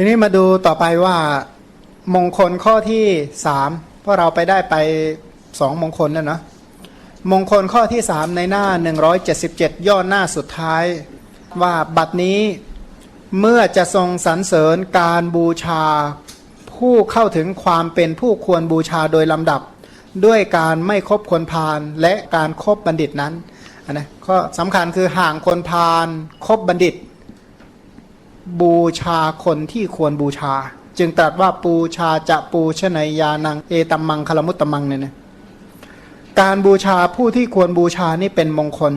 ทีนี้มาดูต่อไปว่ามงคลข้อที่สามเพราะเราไปได้ไปสองมงคลแล้วเนาะมงคลข้อที่สามในหน้า 177 ย่อหน้าสุดท้าย ว่าบัดนี้เมื่อจะทรงสรรเสริญการบูชา ผู้เข้าถึงความเป็นผู้ควรบูชาโดยลำดับ ด้วยการไม่คบคนพาลและการครบบัณฑิตนั้นนนะข้อสำคัญคือห่างคนพาลคบบัณฑิต บูชาคนที่ควรบูชา จึงตรัสว่าปูชาจะปูชนยานังเอตัมมังคลมุตตมังเนี่ยนะการบูชาผู้ที่ควรบูชานี่เป็นมงคล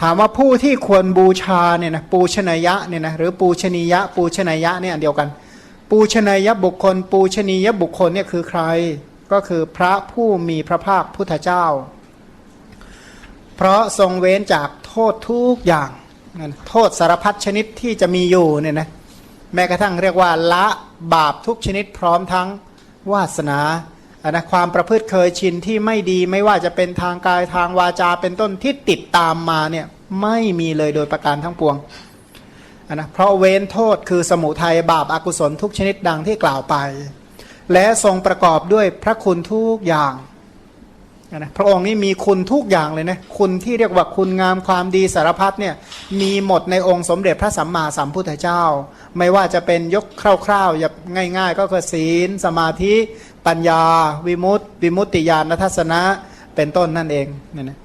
ถามว่าผู้ที่ควรบูชาเนี่ยนะปูชนยะเนี่ยนะหรือปูชนียะ ปูชนยะเนี่ยเดียวกัน ปูชนยบุคคล ปูชนียบุคคลเนี่ยคือใคร ก็คือพระผู้มีพระภาคพุทธเจ้า เพราะทรงเว้นจากโทษทุกอย่าง โทษสารพัดชนิดที่จะมีอยู่เนี่ยนะแม้กระทั่งเรียกว่าละบาปทุกชนิดพร้อมทั้งวาสนาอันนะความประพฤติเคยชินที่ไม่ดีไม่ว่าจะเป็นทางกายทางวาจาเป็นต้นที่ติดตามมาเนี่ยไม่มีเลยโดยประการทั้งปวงอันนะเพราะเว้นโทษคือสมุทัยบาปอากุศลทุกชนิดดังที่กล่าวไป และทรงประกอบด้วยพระคุณทุกอย่าง นะพระองค์นี้มีคุณทุกอย่างเลยนะคุณที่เรียกว่าคุณงามความดีสารพัดเนี่ยมีหมดในองค์สมเด็จพระสัมมาสัมพุทธเจ้า ไม่ว่าจะเป็นยกคร่าวๆอย่างง่าย ๆ ก็คือศีล สมาธิปัญญา วิมุตติ วิมุตติญาณทัศนะเป็นต้นนั่นเองเนี่ยนะ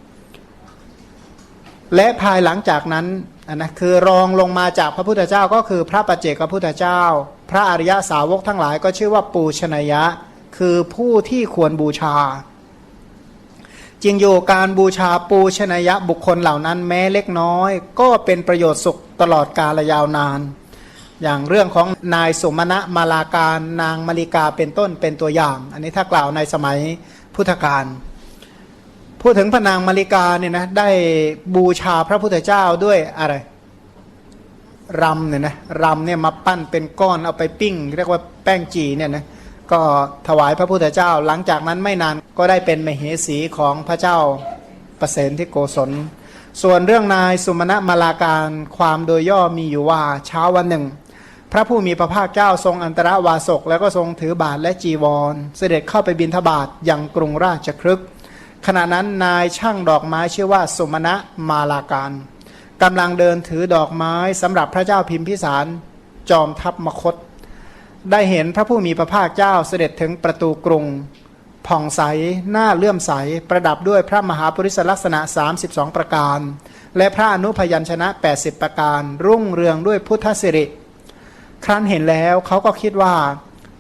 และภายหลังจากนั้นอันนะคือรองลงมาจากพระพุทธเจ้าก็คือพระปัจเจกพระพุทธเจ้า พระอริยสาวกทั้งหลายก็ชื่อว่าปูชนยะ คือผู้ที่ควรบูชา จริงอยู่การบูชาปูชนยะบุคคลเหล่านั้นแม้เล็กน้อย ก็เป็นประโยชน์สุขตลอดกาลยาวนาน อย่างเรื่องของนายสมณะมาลาการนางมาริกาเป็นต้นเป็นตัวอย่าง อันนี้ถ้ากล่าวในสมัยพุทธกาลพูดถึงพระนางมาริกาเนี่ยนะได้บูชาพระพุทธเจ้าด้วยอะไรรำเนี่ยนะรำเนี่ยมาปั้นเป็นก้อนเอาไปปิ้ง เรียกว่าแป้งจีเนี่ยนะ ก็ถวายพระพุทธเจ้า หลังจากนั้นไม่นานก็ได้เป็นมเหสีของพระเจ้าประเสนที่โกศล ส่วนเรื่องนายสุมาณมาลาการความโดยย่อมีอยู่ว่าเช้าวันหนึ่ง พระผู้มีพระภาคเจ้าทรงอันตรวาสกแล้วก็ทรงถือบาทและจีวร เสด็จเข้าไปบินทบาทยังกรุงราชครึกขณะนั้นนายช่างดอกไม้ชื่อว่าสุมาณมาลาการกำลังเดินถือดอกไม้สำหรับพระเจ้าพิมพิสารจอมทัพมคต ได้เห็นพระผู้มีพระภาคเจ้าเสด็จถึงประตูกรุงผ่องใสหน้าเลื่อมใส ประดับด้วยพระมหาปริศลักษณะ 32 ประการ และพระอนุพยัญชนะ 80 ประการ รุ่งเรืองด้วยพุทธสิริ ครั้นเห็นแล้วเขาก็คิดว่า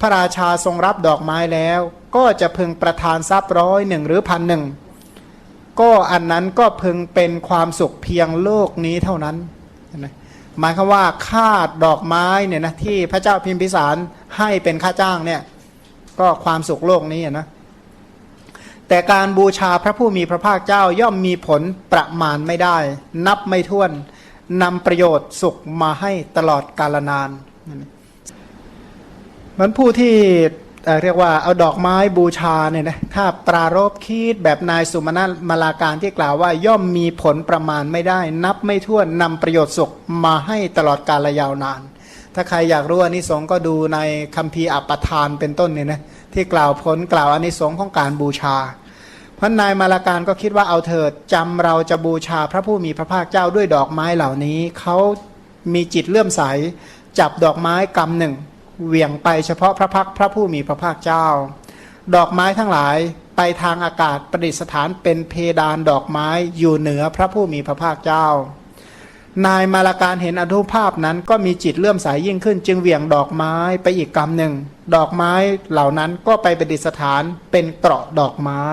พระราชาทรงรับดอกไม้แล้ว ก็จะพึงประทานทรัพย์ร้อยหนึ่งหรือพันหนึ่งก็อันนั้นก็พึงเป็นความสุขเพียงโลกนี้เท่านั้น หมายคือว่าค่าดอกไม้เนี่ยนะที่พระเจ้าพิมพิสาร ให้เป็นค่าจ้างเนี่ย ก็ความสุขโลกนี้นะแต่การบูชาพระผู้มีพระภาคเจ้าย่อมมีผลประมาณไม่ได้ นับไม่ถ้วนนำประโยชน์สุขมาให้ตลอดกาลนานมันผู้ที่เรียกว่าเอาดอกไม้บูชาเนี่ยนะถ้าปรารบคิดแบบนายสุมาณมาลาการที่กล่าวว่าย่อมมีผลประมาณไม่ได้ นับไม่ถ้วนนำประโยชน์สุขมาให้ตลอดกาลยาวนาน ถ้าใครอยากรู้อานิสงส์ก็ดูในคัมภีร์อัปปทานเป็นต้นเนี่ยนะที่กล่าวผลกล่าวอานิสงส์ของการบูชาพระนายมาลาการก็คิดว่าเอาเถิดจำเราจะบูชาพระผู้มีพระภาคเจ้าด้วยดอกไม้เหล่านี้เขามีจิตเลื่อมใส จับดอกไม้กำหนึ่งเหวี่ยงไปเฉพาะพระพักพระผู้มีพระภาคเจ้า ดอกไม้ทั้งหลายไปทางอากาศประดิษฐานเป็นเพดานดอกไม้อยู่เหนือพระผู้มีพระภาคเจ้า นายมาลาการเห็นอนุภาพนั้นก็มีจิตเลื่อมใสยยิ่งขึ้น จึงเหวี่ยงดอกไม้ไปอีกกำหนึ่ง ดอกไม้เหล่านั้นก็ไปประดิษฐานเป็นเกราะดอกไม้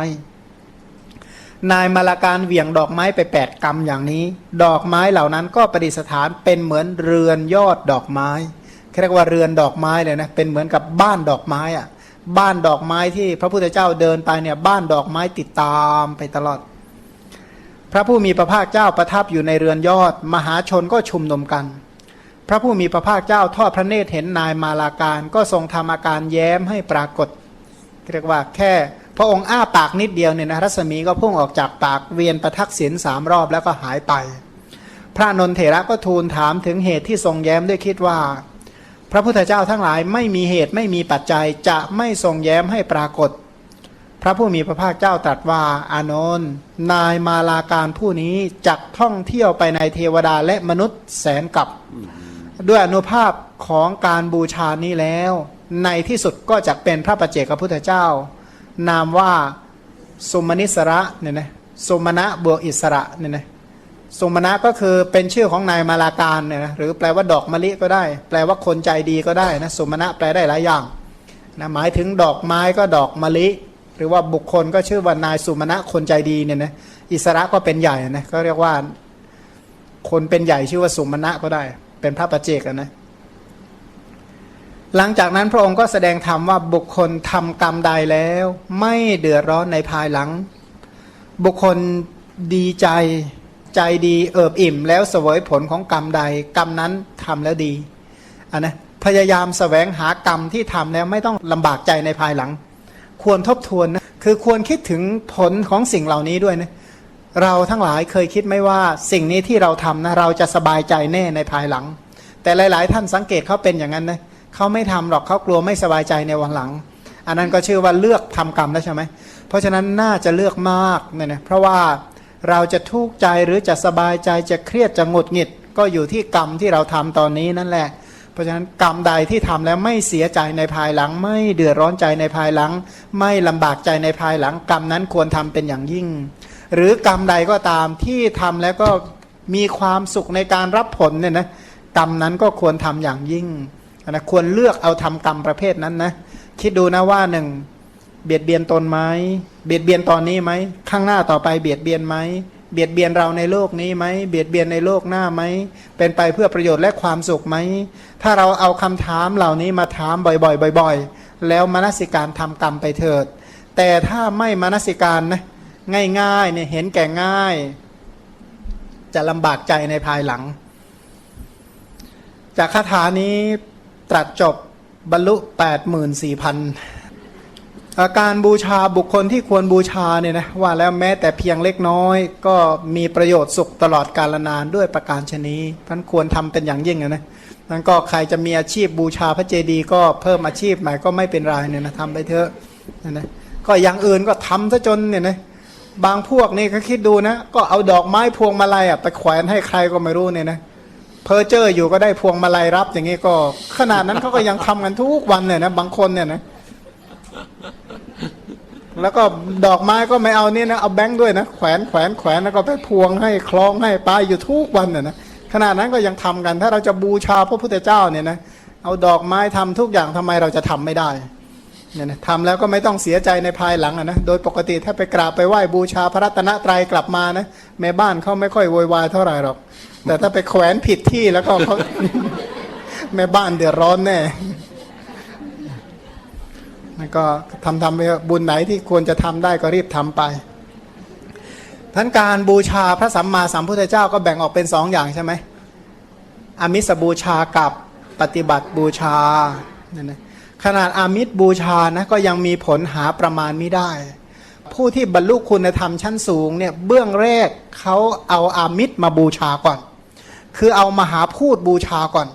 นายมาลาการเหวี่ยงดอกไม้ไปแปดกำอย่างนี้ ดอกไม้เหล่านั้นก็ประดิษฐานเป็นเหมือนเรือนยอดดอกไม้เรียกว่าเรือนดอกไม้เลยนะเป็นเหมือนกับบ้านดอกไม้อะบ้านดอกไม้ที่พระพุทธเจ้าเดินไปเนี่ยบ้านดอกไม้ติดตามไปตลอด พระผู้มีพระภาคเจ้าประทับอยู่ในเรือนยอด มหาชนก็ชุมนุมกัน พระผู้มีพระภาคเจ้าทอดพระเนตรเห็นนายมาลาการ ก็ทรงทำอาการแย้มให้ปรากฏเรียกว่าแค่ พระองค์อ้าปากนิดเดียวเนี่ยนะรัศมีก็พุ่งออกจากปากเวียนประทักษิณสามรอบแล้วก็หายไป พระนนเถระก็ทูลถามถึงเหตุที่ทรงแย้มด้วยคิดว่า พระพุทธเจ้าทั้งหลายไม่มีเหตุไม่มีปัจจัยจะไม่ทรงแย้มให้ปรากฏ พระผู้มีพระภาคเจ้าตรัสว่า อานนท์นายมาลาการผู้นี้จักท่องเที่ยวไปในเทวดาและมนุษย์แสนกับ ด้วยอนุภาพของการบูชานี้แล้ว ในที่สุดก็จะเป็นพระประเจกพระพุทธเจ้า นามว่าสุมานิสระเนี่ยนะสุมณะบวกอิสระเนี่ยนะสุมณะก็คือเป็นชื่อของนายมาลาการเนี่ยนะหรือแปลว่าดอกมะลิก็ได้ แปลว่าคนใจดีก็ได้นะสุมณะแปลได้หลายอย่างนะหมายถึงดอกไม้ก็ดอกมะลิ หรือว่าบุคคลก็ชื่อว่านายสุมาณะคนใจดีเนี่ยนะอิสระก็เป็นใหญ่นะก็เรียกว่าคนเป็นใหญ่ชื่อว่าสุมาณะก็ได้ เป็นพระประเจกนะหลังจากนั้นพระองค์ก็แสดงธรรมว่าบุคคลทำกรรมใดแล้ว ไม่เดือดร้อนในภายหลัง บุคคลดีใจใจดีเอิบอิ่ม แล้วเสวยผลของกรรมใด กรรมนั้นทำแล้วดีอันนะพยายามสแสวงหากรรมที่ทำแล้วไม่ต้องลำบากใจในภายหลัง ควรทบทวนนะคือควรคิดถึงผลของสิ่งเหล่านี้ด้วยนะเราทั้งหลายเคยคิดไหมว่าสิ่งนี้ที่เราทำนะเราจะสบายใจแน่ในภายหลัง แต่หลาย ๆ ท่านสังเกตเขาเป็นอย่างนั้นนะเขาไม่ทำหรอกเขากลัวไม่สบายใจในวันหลัง อันนั้นก็ชื่อว่าเลือกทำกรรมแล้วใช่ไหมเพราะฉะนั้นน่าจะเลือกมากเนี่ยนะเพราะว่าเราจะทุกข์ใจหรือจะสบายใจจะเครียดจะหงุดหงิด ก็อยู่ที่กรรมที่เราทำตอนนี้นั่นแหละ เพราะฉะนั้นกรรมใดที่ทำแล้วไม่เสียใจในภายหลัง ไม่เดือดร้อนใจในภายหลัง ไม่ลำบากใจในภายหลัง กรรมนั้นควรทำเป็นอย่างยิ่ง หรือกรรมใดก็ตามที่ทำแล้วก็มีความสุขในการรับผลเนี่ยนะกรรมนั้นก็ควรทำอย่างยิ่งนะควรเลือกเอาทำกรรมประเภทนั้นนะคิดดูนะว่าหนึ่งเบียดเบียนตนไหมเบียดเบียนตอนนี้ไหมข้างหน้าต่อไปเบียดเบียนไหม เบียดเบียนเราในโลกนี้ไหมเบียดเบียนในโลกหน้าไหมเป็นไปเพื่อประโยชน์และความสุขไหมถ้าเราเอาคำถามเหล่านี้มาถามบ่อยๆบ่อยๆ แล้วมนสิการทำกรรมไปเถิด แต่ถ้าไม่มนสิการนะง่ายๆเนี่ยเห็นแก่ง่าย จะลำบากใจในภายหลัง จากคาถานี้ตรัสจบบรรลุแปดหมื่นสี่พัน การบูชาบุคคลที่ควรบูชาเนี่ยนะว่าแล้วแม้แต่เพียงเล็กน้อย ก็มีประโยชน์สุขตลอดกาลนานด้วยประการชนีท่านควรทำเป็นอย่างยิ่งนะนั้นก็ใครจะมีอาชีพบูชาพระเจดีย์ก็เพิ่มอาชีพใหม่ก็ไม่เป็นไรเนี่ยนะทำไปเถอะนะนะก็อย่างอื่นก็ทำซะจนเนี่ยนะบางพวกนี่ก็คิดดูนะ ก็เอาดอกไม้พวงมาลัยอะไปแขวนให้ใครก็ไม่รู้เนี่ยนะเพอเจออยู่ก็ได้พวงมาลัยรับอย่างงี้ก็ ขนาดนั้นเขาก็ยังทำกันทุกวันเนี่ยนะบางคนเนี่ยนะ แล้วก็ดอกไม้ก็ไม่เอาเนี่ยนะเอาแบงค์ด้วยนะแขวนแขวนแขวนแล้วก็ไปพวงให้คล้องให้ปลายอยู่ทุกวันเนี่ยนะขนาดนั้นก็ยังทำกัน ถ้าเราจะบูชาพระพุทธเจ้าเนี่ยนะเอาดอกไม้ทำทุกอย่างทำไมเราจะทำไม่ได้เนี่ยนะทำแล้วก็ไม่ต้องเสียใจในภายหลังนะโดยปกติถ้าไปกราบไปไหว้บูชาพระรัตนตรัยกลับมานะแม่บ้านเขาไม่ค่อยโวยวายเท่าไหร่หรอก แต่ถ้าไปแขวนผิดที่แล้วก็เขาแม่บ้านเดือดร้อนแน่ มันก็ทำทำไปบุญไหนที่ควรจะทำได้ก็รีบทำไปท่านการบูชาพระสัมมาสัมพุทธเจ้าก็แบ่งออกเป็นสองอย่างใช่ไหมอามิสบูชากับปฏิบัติบูชาเนี่ยนะขนาดอามิสบูชานะก็ยังมีผลหาประมาณไม่ได้ ผู้ที่บรรลุคุณธรรมชั้นสูงเนี่ยเบื้องแรกเขาเอาอามิสมาบูชาก่อน คือเอามหาพูดบูชาก่อน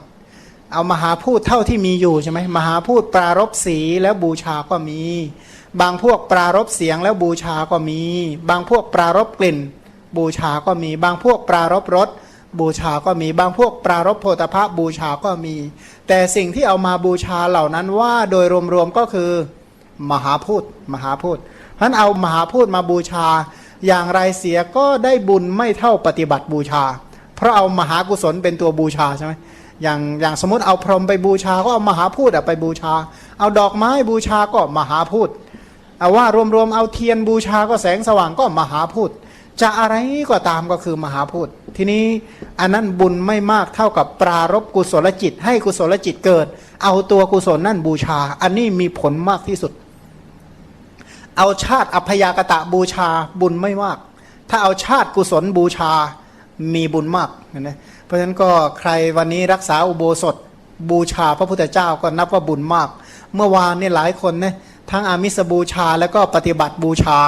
เอามหาพูดเท่าที่มีอยู่ใช่ไหมมหาพูดปรารบสีแล้วบูชาก็มี บางพวกปรารบเสียงแล้วบูชาก็มี บางพวกปรารบกลิ่น บูชาก็มี บางพวกปรารบรสบูชาก็มีบางพวกปรารบโพธพะบูชาก็มี แต่สิ่งที่เอามาบูชาเหล่านั้นว่าโดยรวมๆก็คือ มหาพูดมหาพูดเพราะนั้นเอามหาพูดมาบูชา อย่างไรเสียก็ได้บุญไม่เท่าปฏิบัติบูชา เพราะเอามหากุศลเป็นตัวบูชาใช่ไหม อย่างอย่างสมมติเอาพรหมไปบูชาก็เอามหาพูดไปบูชา เอาดอกไม้บูชาก็มหาพูดเอาว่ารวมๆเอาเทียนบูชาก็แสงสว่างก็มหาพูดจะอะไรก็ตามก็คือมหาพูดทีนี้อันนั้นบุญไม่มากเท่ากับปรารบกุศลจิต ให้กุศลจิตเกิด เอาตัวกุศลนั่นบูชา อันนี้มีผลมากที่สุด เอาชาติอัพยากตะบูชาบุญไม่มาก ถ้าเอาชาติกุศลบูชา มีบุญมากนะเพราะฉะนั้นก็ใครวันนี้รักษาอุโบสถบูชาพระพุทธเจ้าก็นับว่าบุญมาก เมื่อวานนี่หลายคนนะทั้งอามิสบูชาแล้วก็ปฏิบัติบูชา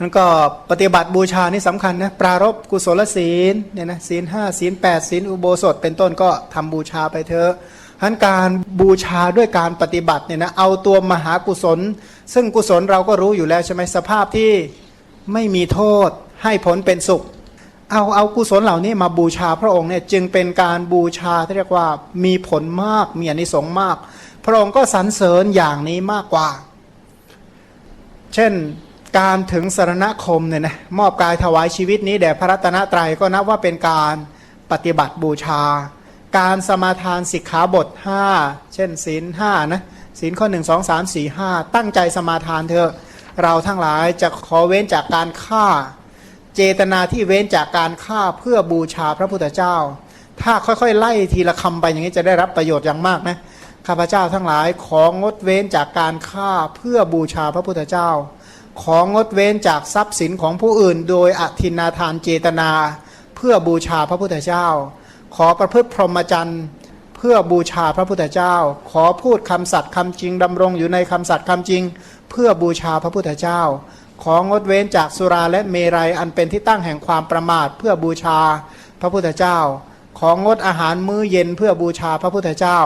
นั้นก็ปฏิบัติบูชานี่สำคัญนะปรารบกุศลศีลเนี่ยนะศีลห้าศีลแปดศีลอุโบสถ เป็นต้นก็ทำบูชาไปเถอะฉะนั้นการบูชาด้วยการปฏิบัติเนี่ยนะเอาตัวมหากุศล ซึ่งกุศลเราก็รู้อยู่แล้วใช่ไหมสภาพที่ไม่มีโทษให้ผลเป็นสุข เอาเอากุศลเหล่านี้มาบูชาพระองค์เนี่ยจึงเป็นการบูชาที่เรียกว่ามีผลมากมีอนิสงส์มาก พระองค์ก็สรรเสริญอย่างนี้มากกว่า เช่นการถึงสารณคมเนี่ยนะมอบกายถวายชีวิตนี้แด่พระรัตนตรัยก็นับว่าเป็นการปฏิบัติบูชา การสมาทานสิกขาบท 5 เช่นศีลห้านะศีลข้อ 1 2 3 4 5 ตั้งใจสมาทานเถอะเราทั้งหลายจะขอเว้นจากการฆ่า เจตนาที่เว้นจากการฆ่าเพื่อบูชาพระพุทธเจ้า ถ้าค่อยๆ ไล่ทีละคำไปอย่างนี้จะได้รับประโยชน์อย่างมากนะข้าพเจ้าทั้งหลายของงดเว้นจากการฆ่าเพื่อบูชาพระพุทธเจ้า ของงดเว้นจากทรัพย์สินของผู้อื่น โดยอธินาทานเจตนา เพื่อบูชาพระพุทธเจ้า ขอประพฤติพรหมจรรย์เพื่อบูชาพระพุทธเจ้า ขอพูดคำสัตย์คำจริงดำรงอยู่ในคำสัตย์คำจริง เพื่อบูชาพระพุทธเจ้า ของงดเว้นจากสุราและเมรัยอันเป็นที่ตั้งแห่งความประมาทเพื่อบูชาพระพุทธเจ้า ของงดอาหารมื้อเย็นเพื่อบูชาพระพุทธเจ้า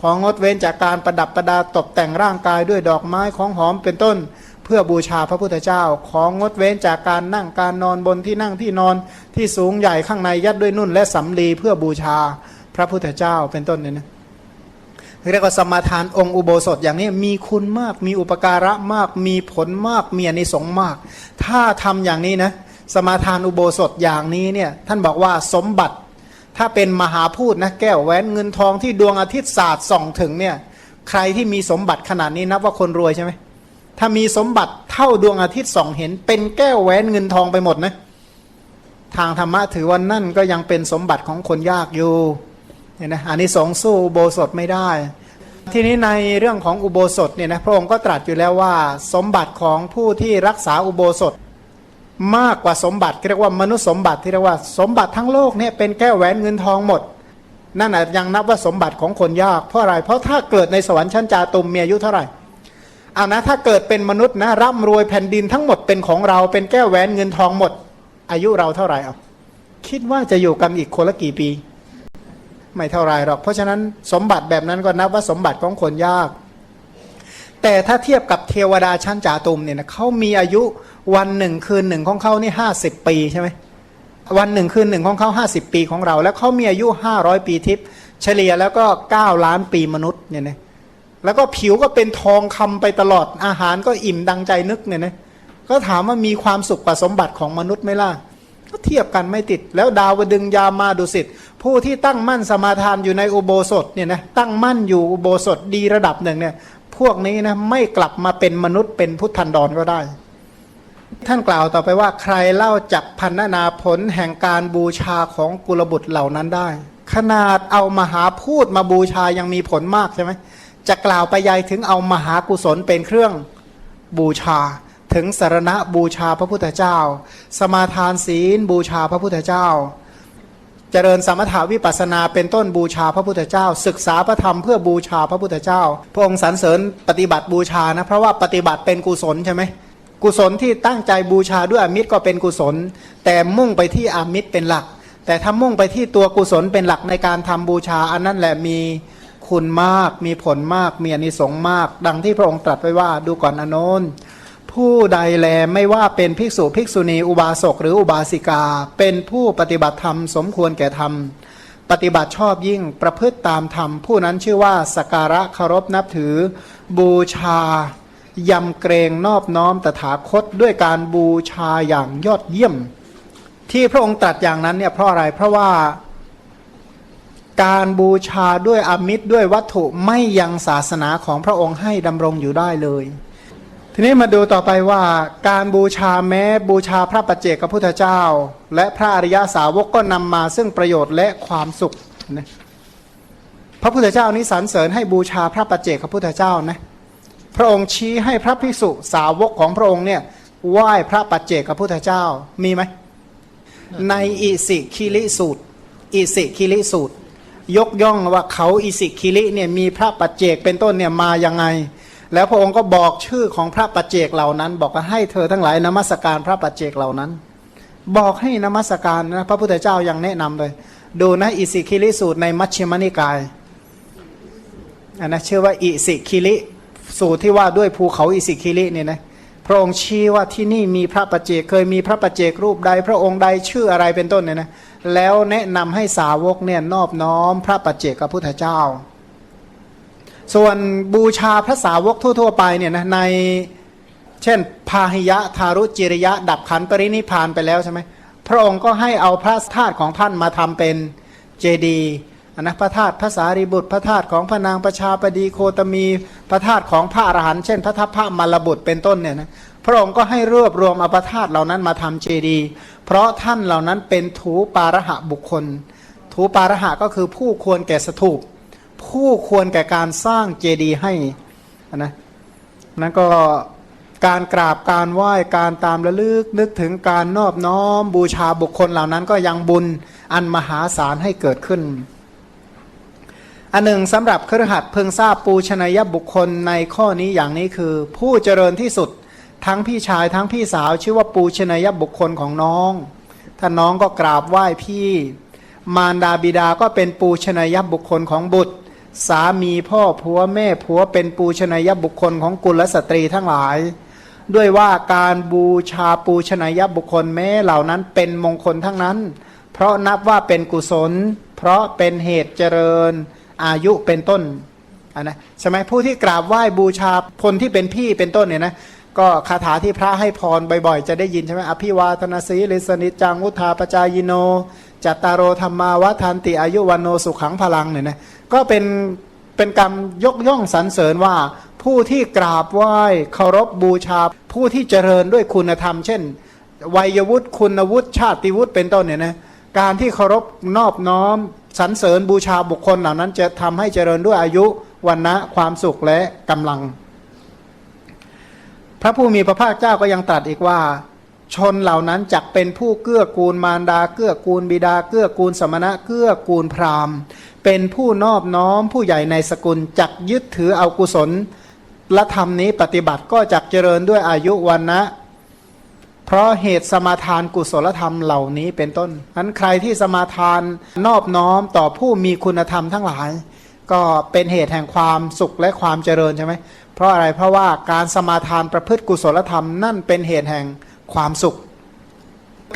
ของงดเว้นจากการประดับประดาตกแต่งร่างกายด้วยดอกไม้ของหอมเป็นต้น เพื่อบูชาพระพุทธเจ้า ของงดเว้นจากการนั่งการนอนบนที่นั่งที่นอนที่สูงใหญ่ข้างในยัดด้วยนุ่นและสำลีเพื่อบูชาพระพุทธเจ้าเป็นต้นเนี่ยนะ เรียกว่าสมาทานองค์อุโบสถอย่างนี้มีคุณมาก มีอุปการะมาก มีผลมาก มีอนิสงส์มาก ถ้าทำอย่างนี้นะสมาทานอุโบสถอย่างนี้เนี่ยท่านบอกว่าสมบัติ ถ้าเป็นมหาพูดนะแก้วแหวนเงินทองที่ดวงอาทิตย์ศาสตร์ส่องถึงเนี่ยใครที่มีสมบัติขนาดนี้นับว่าคนรวยใช่ไหมถ้ามีสมบัติเท่าดวงอาทิตย์ส่องเห็น เป็นแก้วแหวนเงินทองไปหมดนะทางธรรมะถือว่านั่นก็ยังเป็นสมบัติของคนยากอยู่ เนี่ยนะอันนี้สองสู้อุโบสถไม่ได้ ทีนี้ในเรื่องของอุโบสถเนี่ยนะพระองค์ก็ตรัสอยู่แล้วว่า สมบัติของผู้ที่รักษาอุโบสถ มากกว่าสมบัติเรียกว่ามนุษย์สมบัติที่เรียกว่าสมบัติทั้งโลกเนี่ยเป็นแก้วแหวนเงินทองหมดนั่นนะยังนับว่าสมบัติของคนยากเพราะอะไร เพราะถ้าเกิดในสวรรค์ชั้นจาตุมมีอายุเท่าไหร่เอานะถ้าเกิดเป็นมนุษย์นะร่ำรวยแผ่นดินทั้งหมดเป็นของเราเป็นแก้วแหวนเงินทองหมด อายุเราเท่าไหร่เอาคิดว่าจะอยู่กันอีกคนละกี่ปี ไม่เท่าไรหรอก เพราะฉะนั้นสมบัติแบบนั้นก็นับว่าสมบัติของคนยาก แต่ถ้าเทียบกับเทวดาชั้นจาตุมเนี่ยนะเขามีอายุวันหนึ่งคืนหนึ่งของเขานี่ห้าสิบปีใช่ไหมวันหนึ่งคืนหนึ่งของเขาห้าสิบปีของเรา แล้วเขามีอายุห้าร้อยปีทิพย์เฉลี่ยแล้วก็เก้าล้านปีมนุษย์เนี่ยนะแล้วก็ผิวก็เป็นทองคำไปตลอดอาหารก็อิ่มดังใจนึกเนี่ยนะก็ถามว่ามีความสุขกว่าสมบัติของมนุษย์ไหมล่ะก็เทียบกันไม่ติด แล้วดาวดึงยามาดุสิต ผู้ที่ตั้งมั่นสมาทานอยู่ในอุโบสถเนี่ยนะตั้งมั่นอยู่อุโบสถดีระดับหนึ่งเนี่ยพวกนี้นะไม่กลับมาเป็นมนุษย์เป็นพุทธันดรก็ได้ ท่านกล่าวต่อไปว่าใครเล่าจักพันนาผลแห่งการบูชาของกุลบุตรเหล่านั้นได้ ขนาดเอามหาพูดมาบูชายังมีผลมากใช่ไหมจะกล่าวไปยายถึงเอามหากุศลเป็นเครื่องบูชา ถึงสารณะบูชาพระพุทธเจ้า สมาทานศีลบูชาพระพุทธเจ้า เจริญสมถาวิปัสนาเป็นต้นบูชาพระพุทธเจ้า ศึกษาพระธรรมเพื่อบูชาพระพุทธเจ้า พระองค์สรรเสริญปฏิบัติบูชานะเพราะว่าปฏิบัติเป็นกุศลใช่ไหมกุศลที่ตั้งใจบูชาด้วยอมิตรก็เป็นกุศล แต่มุ่งไปที่อมิตรเป็นหลัก แต่ถ้ามุ่งไปที่ตัวกุศลเป็นหลักในการทำบูชาอันนั้นแหละมีคุณมาก มีผลมากมีอนิสงส์มาก ดังที่พระองค์ตรัสไว้ว่าดูก่อนอนนท์ ผู้ใดแลไม่ว่าเป็นภิกษุภิกษุณีอุบาสกหรืออุบาสิกา เป็นผู้ปฏิบัติธรรมสมควรแก่ธรรม ปฏิบัติชอบยิ่งประพฤติตามธรรม ผู้นั้นชื่อว่าสการะเคารพนับถือ บูชายำเกรงนอบน้อมตถาคตด้วยการบูชาอย่างยอดเยี่ยม ที่พระองค์ตรัสอย่างนั้นเนี่ยเพราะอะไรเพราะว่าการบูชาด้วยอมิตรด้วยวัตถุไม่ยังศาสนาของพระองค์ให้ดำรงอยู่ได้เลย ทีนี้มาดูต่อไปว่าการบูชาแม้บูชาพระปัจเจกพุทธเจ้า และพระอริยาสาวกก็นำมาซึ่งประโยชน์และความสุขนะพระพุทธเจ้านี้สรรเสริญให้บูชาพระปัจเจกพุทธเจ้านะพระองค์ชี้ให้พระภิกษุสาวกของพระองค์เนี่ยไหว้พระปัจเจกพุทธเจ้ามีไหมในอิสิคิลิสูตรอิสิคิลิสูตร ยกย่องว่าเขาอิสิคิลิเนี่ยมีพระปัจเจกเป็นต้นเนี่ยมายังไง แล้วพระองค์ก็บอกชื่อของพระปัจเจกเหล่านั้น บอกว่าให้เธอทั้งหลายนมัสการพระปัจเจกเหล่านั้น บอกให้นมัสการนะพระพุทธเจ้ายังแนะนำเลย ดูนะอิสิคิลิสูตรในมัชฌิมนิกายอันนะชื่อว่าอิสิคิลิสูตรที่ว่าด้วยภูเขาอิสิคิลิเนี่ยนะพระองค์ชี้ว่าที่นี่มีพระประเจกเคยมีพระประเจกรูปใด พระองค์ใดชื่ออะไรเป็นต้นเนี่ยนะแล้วแนะนำให้สาวกเนี่ยนอบน้อมพระประเจกกับพุทธเจ้า ส่วนบูชาพระสาวกทั่ว ๆ ไปเนี่ยนะในเช่น พาหิยะทารุจิริยะ ดับขันปรินิพานไปแล้วใช่ไหมพระองค์ก็ให้เอาพระธาตุของท่านมาทำเป็นเจดีอันนะพระธาตุพระสารีบุตร พระธาตุของพระนางประชาปดีโคตมี พระธาตุของพระอรหันต์เช่น พระทัพพระมลบุตรเป็นต้นเนี่ยนะพระองค์ก็ให้รวบรวมเอาพระธาตุเหล่านั้นมาทำเจดีเพราะท่านเหล่านั้นเป็นถูปาระหะบุคคล ถูปาระหะก็คือผู้ควรแก่สถูป ผู้ควรแก่การสร้างเจดีย์ให้นะนั้นก็การกราบการไหว้การตามระลึกนึกถึงการนอบน้อมบูชาบุคคลเหล่านั้นก็ยังบุญอันมหาศาลให้เกิดขึ้น อันหนึ่งสำหรับครหัสเพึงทราบปูชนียบุคคลในข้อนี้อย่างนี้คือ ผู้เจริญที่สุดทั้งพี่ชายทั้งพี่สาวชื่อว่าปูชนียบุคคลของน้อง ถ้าน้องก็กราบไหว้พี่ มารดาบิดาก็เป็นปูชนียบุคคลของบุตร สามีพ่อผัวแม่ผัวเป็นปูชนียบุคคลของกุลสตรีทั้งหลาย ด้วยว่าการบูชาปูชนียบุคคลแม้เหล่านั้นเป็นมงคลทั้งนั้น เพราะนับว่าเป็นกุศล เพราะเป็นเหตุเจริญอายุเป็นต้นนนะใช่ไหมผู้ที่กราบไหว้บูชาคนที่เป็นพี่เป็นต้นเนี่ยนะก็คาถาที่พระให้พรบ่อยๆ จะได้ยินใช่ไหมอภิวาทนาสีลิสนิจังอุทาปจายโน จัตตารโอธรรมาวัฏันติอายุวันโนสุขังพลังเนี่ยนะ ก็เป็นเป็นกรรมยกย่องสรรเสริญว่า ผู้ที่กราบไหว้เคารพบูชา ผู้ที่เจริญด้วยคุณธรรม เช่น วัยวุฒิคุณวุฒิชาติวุฒิเป็นต้นเนี่ยนะการที่เคารพนอบน้อมสรรเสริญบูชาบุคคลเหล่านั้นจะทำให้เจริญด้วยอายุวันนะความสุขและกำลัง พระผู้มีพระภาคเจ้าก็ยังตรัสอีกว่า ชนเหล่านั้นจักเป็นผู้เกื้อกูลมารดา เกื้อกูลบิดา เกื้อกูลสมณะ เกื้อกูลพราหมณ์ เป็นผู้นอบน้อมผู้ใหญ่ในสกุลจักยึดถือเอากุศลและธรรมนี้ปฏิบัติก็จักเจริญด้วยอายุวันนะ เพราะเหตุสมาทานกุศลธรรมเหล่านี้เป็นต้นนั้นใครที่สมาทานนอบน้อมต่อผู้มีคุณธรรมทั้งหลาย ก็เป็นเหตุแห่งความสุขและความเจริญใช่ไหมเพราะอะไรเพราะว่าการสมาทานประพฤติกุศลธรรมนั่นเป็นเหตุแห่ง ความสุข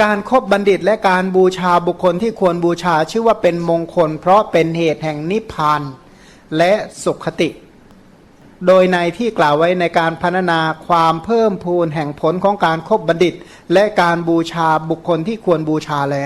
การครบบัณฑิตและการบูชาบุคคลที่ควรบูชาชื่อว่าเป็นมงคล เพราะเป็นเหตุแห่งนิพพานและสุขติ โดยในที่กล่าวไว้ในการพรรณนาความเพิ่มพูนแห่งผลของการครบบัณฑิต และการบูชาบุคคลที่ควรบูชาแล